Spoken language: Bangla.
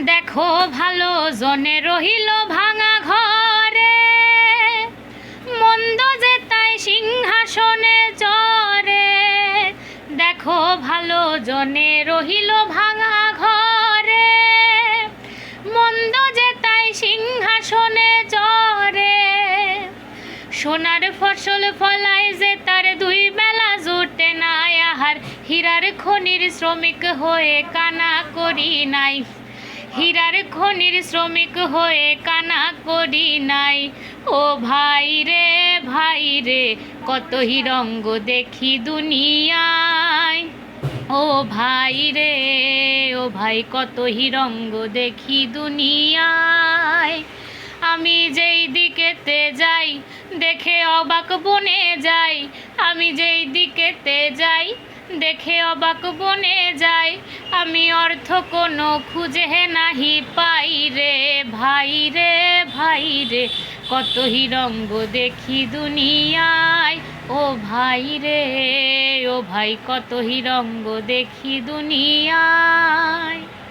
দেখো ভালো জনে রহিল ভাঙা ঘরে। মন্দ যে তাই সিংহাসনে চরে দেখো ভালো জনে রহিল ভাঙা ঘরে। মন্দ যে তাই সিংহাসনে চরে সোনার ফসল ফলায় যে তার দুই বেলা জোটে নাই আহার। হীরার খনির শ্রমিক হয়ে কানা করি নাই। হীরার খনির শ্রমিক হয়ে কানা করি নাই। ও ভাই রে ভাই রে, কত হিরঙ্গ দেখি দুনিয়ায়। ও ভাই রে, ও ভাই, কত হিরঙ্গ দেখি দুনিয়ায়। আমি যেই দিকেতে যাই, দেখে অবাক বনে যাই। আমি যেই দিকেতে যাই দেখে অবাক বনে যাই। আমি অর্থ কোনো খুঁজে নাহি পাই রে, ভাই রে ভাই রে। কত হিরঙ্গ দেখি দুনিয়ায়, ও ভাই রে, ও ভাই কত হিরঙ্গ দেখি দুনিয়ায়।